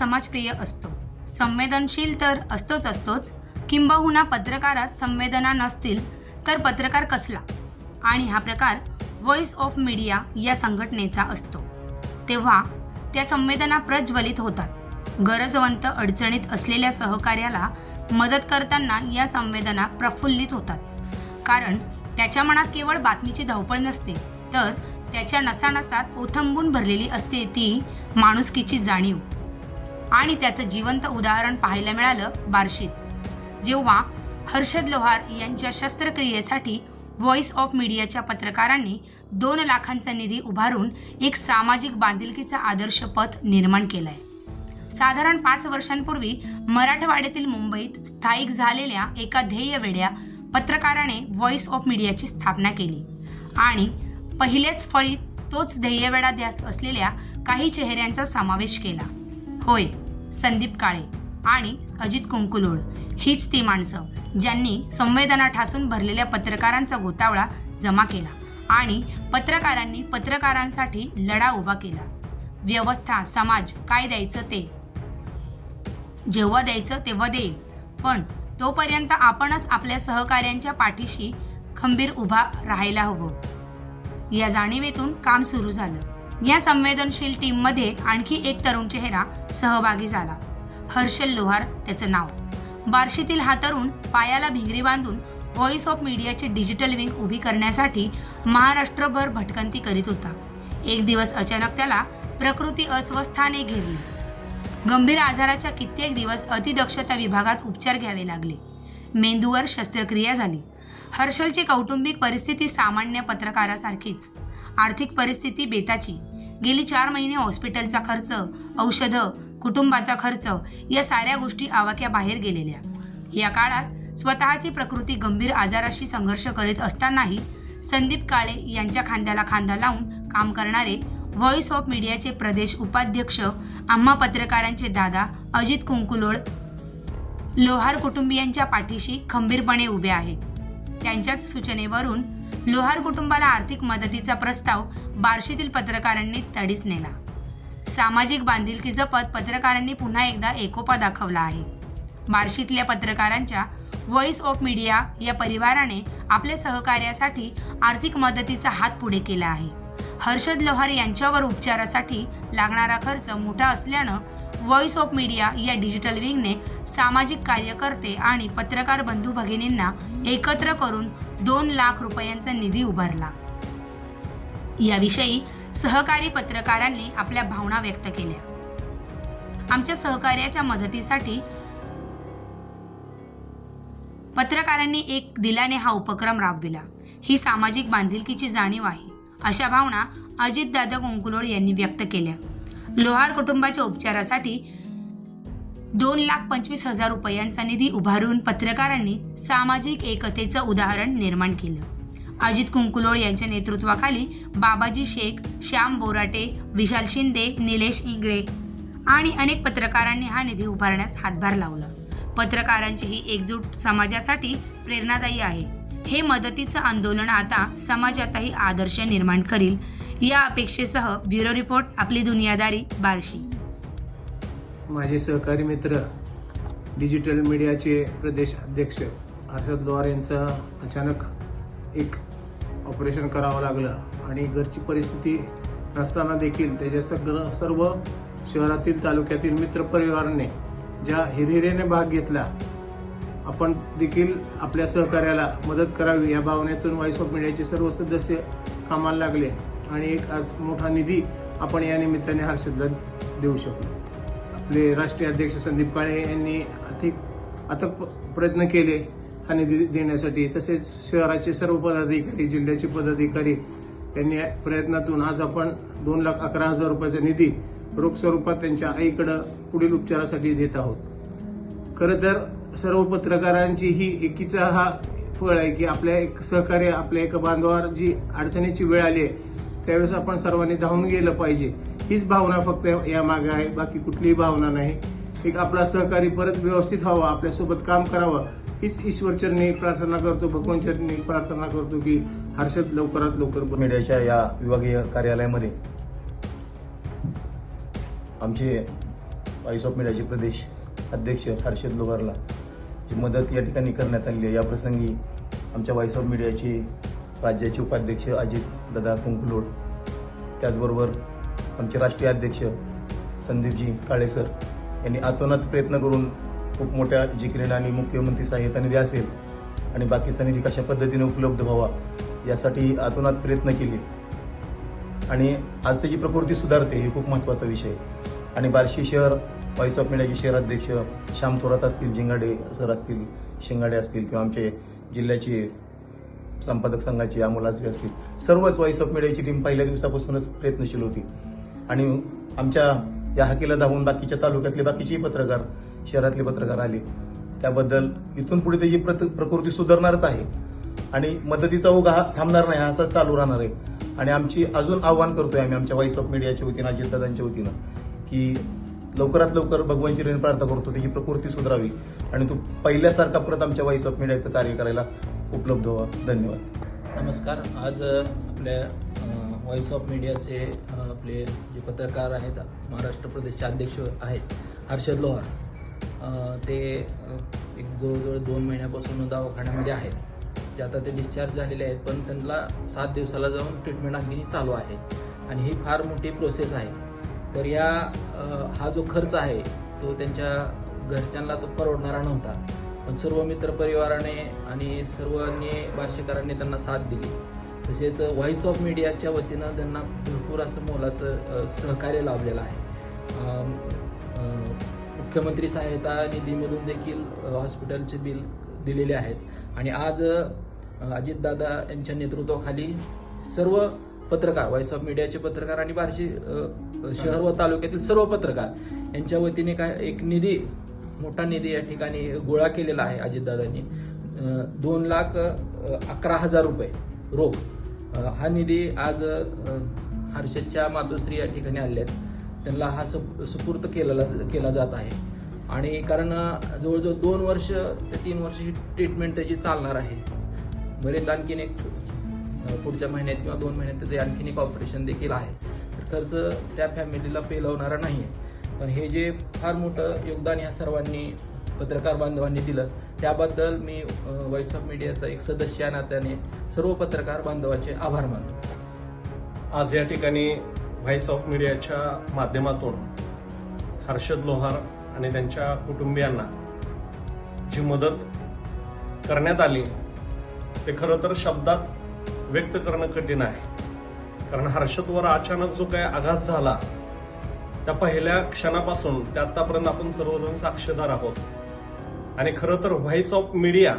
समाजप्रिय असतो. संवेदनशील तर असतोच असतोच. किंबहुना पत्रकारात संवेदना नसतील तर पत्रकार कसला? आणि हा प्रकार व्हॉइस ऑफ मीडिया या संघटनेचा असतो. तेव्हा त्या संवेदना प्रज्वलित होतात. गरजवंत अडचणीत असलेल्या सहकार्याला मदत करताना या संवेदना प्रफुल्लित होतात. कारण त्याच्या मनात केवळ बातमीची धावपळ नसते तर त्याच्या नसानसात ओथंबून भरलेली असते ती माणुसकीची जाणीव. आणि त्याचं जिवंत उदाहरण पाहायला मिळालं बार्शीत. जेव्हा हर्षद लोहार यांच्या शस्त्रक्रियेसाठी व्हॉइस ऑफ मीडियाच्या पत्रकारांनी दोन लाखांचा निधी उभारून एक सामाजिक बांधिलकीचा आदर्श पथ निर्माण केलाय. साधारण पाच वर्षांपूर्वी मराठवाड्यातील मुंबईत स्थायिक झालेल्या एका ध्येयवेड्या पत्रकाराने व्हॉइस ऑफ मीडियाची स्थापना केली. आणि पहिलेच फळीत तोच ध्येयवेडा ध्यास असलेल्या काही चेहऱ्यांचा समावेश केला. होय संदीप काळे आणि अजित कुंकुलोळ हीच ती माणसं ज्यांनी संवेदना ठासून भरलेल्या पत्रकारांचा गोतावळा जमा केला आणि पत्रकारांनी पत्रकारांसाठी लढा उभा केला. व्यवस्था समाज काय द्यायचं ते? जेव्हा द्यायचं तेव्हा देईल. पण तोपर्यंत आपणच आपल्या सहकाऱ्यांच्या पाठीशी खंबीर उभा राहायला हवं. या जाणीवेतून काम सुरू झालं. या संवेदनशील टीममध्ये आणखी एक तरुण चेहरा सहभागी झाला. हर्षल लोहार त्याचं नाव. बार्शीतील हा तरुण पायाला भिंगरी बांधून व्हॉइस ऑफ मीडियाची डिजिटल विंग उभी करण्यासाठी महाराष्ट्रभर भटकंती करीत होता. एक दिवस अचानक त्याला प्रकृती अस्वस्थाने घेरली. गंभीर आजाराच्या कित्येक दिवस अतिदक्षता विभागात उपचार घ्यावे लागले. मेंदूवर शस्त्रक्रिया झाली. हर्षलची कौटुंबिक परिस्थिती सामान्य पत्रकारासारखीच. आर्थिक परिस्थिती बेताची. गेली चार महिने हॉस्पिटलचा खर्च औषधं कुटुंबाचा खर्च या साऱ्या गोष्टी आवाक्या बाहेर गेलेल्या. या काळात स्वतःची प्रकृती गंभीर आजाराशी संघर्ष करीत असतानाही संदीप काळे यांच्या खांद्याला खांदा लावून काम करणारे व्हॉइस ऑफ मीडियाचे प्रदेश उपाध्यक्ष आम्हा पत्रकारांचे दादा अजित कुंकुलोळ लोहार कुटुंबियांच्या पाठीशी खंबीरपणे उभे आहेत. त्यांच्याच सूचनेवरून लोहार कुटुंबाला आर्थिक मदतीचा प्रस्ताव बार्शीतील पत्रकारांनी तडीस नेला. सामाजिक बांधिलकी जपत पत्रकारांनी पुन्हा एकदा एकोपा दाखवला आहे. बार्शीतल्या पत्रकारांच्या व्हॉइस ऑफ मीडिया या परिवाराने आपल्या सहकार्यासाठी आर्थिक मदतीचा हात पुढे केला आहे. हर्षद लोहार यांच्यावर उपचारासाठी लागणारा खर्च मोठा असल्यानं व्हॉइस ऑफ मीडिया या डिजिटल विंगने सामाजिक कार्यकर्ते आणि पत्रकार बंधू भगिनींना एकत्र करून दोन लाख रुपयांचा निधी उभारला. याविषयी सहकारी पत्रकारांनी आपल्या भावना व्यक्त केल्या. आमच्या सहकार्याच्या मदतीसाठी पत्रकारांनी एक दिलाने हा उपक्रम राबविला. ही सामाजिक बांधिलकीची जाणीव आहे अशा भावना अजितदादा कुंकुलोळ यांनी व्यक्त केल्या. लोहार कुटुंबाच्या उपचारासाठी दोन लाख पंचवीस हजार रुपयांचा निधी उभारून पत्रकारांनी सामाजिक एकतेचं उदाहरण निर्माण केलं. अजित कुंकुलोळ यांच्या नेतृत्वाखाली बाबाजी शेख श्याम बोराटे विशाल शिंदे निलेश इंगळे आणि अनेक पत्रकारांनी हा निधी उभारण्यास हातभार लावला. पत्रकारांची ही एकजूट समाजासाठी प्रेरणादायी आहे. हे मदतीचं आंदोलन आता समाजातही आदर्श निर्माण करील या अपेक्षेसह ब्युरो रिपोर्ट आपली दुनियादारी बार्शी. माझे सहकारी मित्र डिजिटल मीडियाचे प्रदेश अध्यक्ष हर्षद लोहार यांचं अचानक एक ऑपरेशन करावं लागलं आणि घरची परिस्थिती नसताना देखील त्याच्या सगळं सर्व शहरातील तालुक्यातील मित्रपरिवाराने ज्या हिरहिरेने भाग घेतला आपण देखील आपल्या सहकार्याला मदत करावी या भावनेतून व्हॉइस ऑफ मीडियाचे सर्व सदस्य कामाला लागले. आणि एक आज मोठा निधी आपण या निमित्ताने हर्षदला देऊ शकतो आपले राष्ट्रीय अध्यक्ष संदीप काळे यांनी अधिक अथक प- प्रयत्न केले हा निधी देण्यासाठी. तसेच शहराचे सर्व पदाधिकारी जिल्ह्याचे पदाधिकारी त्यांनी प्रयत्नातून आज आपण दोन लाख अकरा हजार रुपयाचा निधी रोख स्वरूपात त्यांच्या आईकडं पुढील उपचारासाठी देत आहोत. खरं तर सर्व पत्रकारांची ही एकीचा हा फळ आहे की आपल्या एक सहकार्य आपल्या एका बांधवावर जी अडचणीची वेळ आली आहे त्यावेळेस आपण सर्वांनी धावून गेलं पाहिजे. हीच भावना फक्त या मागे आहे. बाकी कुठलीही भावना नाही. एक आपला सहकारी परत व्यवस्थित व्हावा आपल्यासोबत काम करावं. हीच ईश्वरचरणी प्रार्थना करतो भगवानचरणी प्रार्थना करतो की हर्षद लवकरात लवकर मीडियाच्या या विभागीय कार्यालयामध्ये आमचे व्हॉइस ऑफ मीडियाचे प्रदेश अध्यक्ष हर्षद लोहारला जी मदत या ठिकाणी करण्यात आली आहे. याप्रसंगी आमच्या व्हॉइस ऑफ मीडियाचे राज्याचे उपाध्यक्ष अजित दादा कुंकलोड त्याचबरोबर आमचे राष्ट्रीय अध्यक्ष संदीपजी काळे सर यांनी आतोनात प्रयत्न करून खूप मोठ्या जिकरीनं आणि मुख्यमंत्री सहाय्यता निधी असेल आणि बाकीचा निधी कशा पद्धतीने उपलब्ध व्हावा यासाठी आतोनात प्रयत्न केले आणि आज त्याची प्रकृती सुधारते हे खूप महत्त्वाचा विषय आहे. आणि बार्शी शहर व्हॉइस ऑफ मीडियाचे शहर अध्यक्ष श्याम थोरात असतील जिंगाडे सर असतील शिंगाडे असतील किंवा आमचे जिल्ह्याचे संपादक संघाची अमोल असतील सर्वच व्हॉइस ऑफ मीडियाची टीम पहिल्या दिवसापासूनच प्रयत्नशील होती. आणि आमच्या या हाकीला धावून बाकीच्या तालुक्यातले बाकीचेही पत्रकार शहरातले पत्रकार आले. त्याबद्दल इथून पुढे त्याची प्रत- प्रकृती सुधारणारच आहे. आणि मदतीचा उगा हा थांबणार नाही असाच चालू राहणार आहे. आणि आमची अजून आव्हान करतोय आम्ही आमच्या व्हॉइस ऑफ मीडियाच्या वतीनं अजितदादांच्या वतीनं की लवकरात लवकर भगवानची ऋण प्रार्थना करतो त्याची प्रकृती सुधारावी. आणि तो पहिल्यासारखा परत आमच्या व्हॉइस ऑफ मीडियाचं कार्य करायला उपलब्ध व्हा धन्यवाद. नमस्कार. आज आपल्या व्हॉइस ऑफ मीडियाचे आपले जे पत्रकार आहेत महाराष्ट्र प्रदेशचे अध्यक्ष आहेत हर्षद लोहार. ते एक जवळजवळ दोन महिन्यापासून दवाखान्यामध्ये आहेत. ते आता ते डिस्चार्ज झालेले आहेत पण त्यांना सात दिवसाला जाऊन ट्रीटमेंट आणखी चालू आहे. आणि ही फार मोठी प्रोसेस आहे. तर या हा जो खर्च आहे तो त्यांच्या घरच्यांना तो परवडणारा नव्हता. पण सर्व मित्रपरिवाराने आणि सर्वांनी बार्शीकरांनी त्यांना साथ दिली. तसेच व्हॉइस ऑफ मीडियाच्या वतीनं त्यांना भरपूर असं मोलाचं सहकार्य लाभलेलं आहे. मुख्यमंत्री सहायता निधीमधून देखील हॉस्पिटलचे बिल दिलेले आहेत. आणि आज अजितदादा यांच्या नेतृत्वाखाली सर्व पत्रकार व्हॉइस ऑफ मीडियाचे पत्रकार आणि बार्शी शहर व तालुक्यातील सर्व पत्रकार यांच्या वतीने काय एक निधी मोठा निधी या ठिकाणी गोळा केलेला आहे अजितदादांनी. दोन लाख अकरा हजार रुपये रोख. हा निधी आज हर्षदच्या मातोश्री या ठिकाणी आले आहेत त्यांना हा सप सुपूर्त केलेला केला जात आहे. आणि कारण जवळजवळ दोन वर्ष ते तीन वर्ष ही ट्रीटमेंट त्याची चालणार आहे. बरेच आणखीन एक पुढच्या महिन्यात किंवा दोन महिन्यात त्याचे आणखीन एक ऑपरेशन देखील आहे. तर खर्च त्या फॅमिलीला पेलवणारा नाही आहे पण हे जे फार मोठं योगदान ह्या सर्वांनी पत्रकार बांधवांनी दिलं त्याबद्दल मी व्हॉइस ऑफ मीडियाचा एक सदस्य या नात्याने सर्व पत्रकार बांधवाचे आभार मानतो. आज या ठिकाणी व्हॉइस ऑफ मीडियाच्या माध्यमातून हर्षद लोहार आणि त्यांच्या कुटुंबियांना जी मदत करण्यात आली ते खरं तर शब्दात व्यक्त करणं कठीण आहे. कारण हर्षदवर अचानक जो काही आघात झाला त्या पहिल्या क्षणापासून ते आतापर्यंत आपण सर्वजण साक्षीदार आहोत. आणि खरं तर व्हॉइस ऑफ मीडिया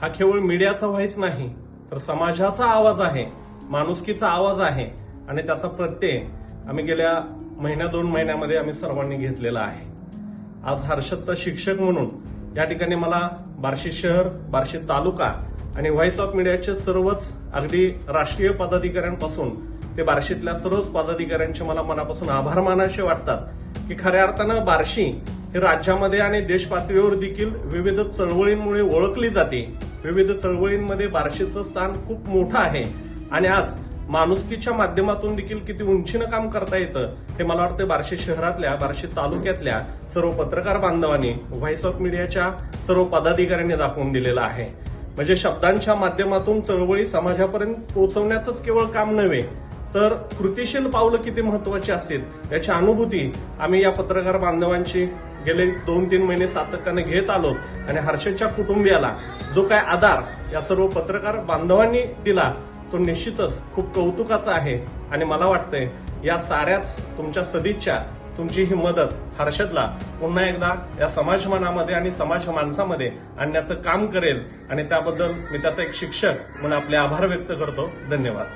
हा केवळ मीडियाचा व्हॉइस नाही तर समाजाचा आवाज आहे माणुसकीचा आवाज आहे आणि त्याचा प्रत्यय आम्ही गेल्या महिन्या दोन महिन्यामध्ये आम्ही सर्वांनी घेतलेला आहे. आज हर्षदचा शिक्षक म्हणून या ठिकाणी मला बार्शी शहर बार्शी तालुका आणि व्हॉइस ऑफ मीडियाचे सर्वच अगदी राष्ट्रीय पदाधिकाऱ्यांपासून ते बार्शीतल्या सर्वच पदाधिकाऱ्यांचे मला मनापासून आभार मानायचे वाटतात की खऱ्या अर्थानं बार्शी हे राज्यामध्ये आणि देश पातळीवर देखील विविध चळवळींमुळे ओळखली जाते. विविध चळवळींमध्ये बार्शीचं स्थान खूप मोठं आहे. आणि आज माणुसकीच्या माध्यमातून देखील किती उंचीनं काम करता येतं हे मला वाटतं बार्शी शहरातल्या बार्शी तालुक्यातल्या सर्व पत्रकार बांधवांनी व्हॉइस ऑफ मीडियाच्या सर्व पदाधिकाऱ्यांनी दाखवून दिलेलं आहे. म्हणजे शब्दांच्या माध्यमातून चळवळी समाजापर्यंत पोहोचवण्याचंच केवळ काम नव्हे तर कृतिशील पावलं किती महत्वाची असतील याची अनुभूती आम्ही या पत्रकार बांधवांची गेले दोन तीन महिने सातत्याने घेत आलो आणि हर्षदच्या कुटुंबियाला जो काय आधार या सर्व पत्रकार बांधवांनी दिला तो निश्चितच खूप कौतुकाचा आहे. आणि मला वाटतंय या साऱ्याच तुमच्या सदिच्छा तुमची ही मदत हर्षदला पुन्हा एकदा या समाज मनामध्ये आणि समाज माणसामध्ये आणण्याचं काम करेल. आणि त्याबद्दल मी त्याचा एक शिक्षक म्हणून आपले आभार व्यक्त करतो. धन्यवाद.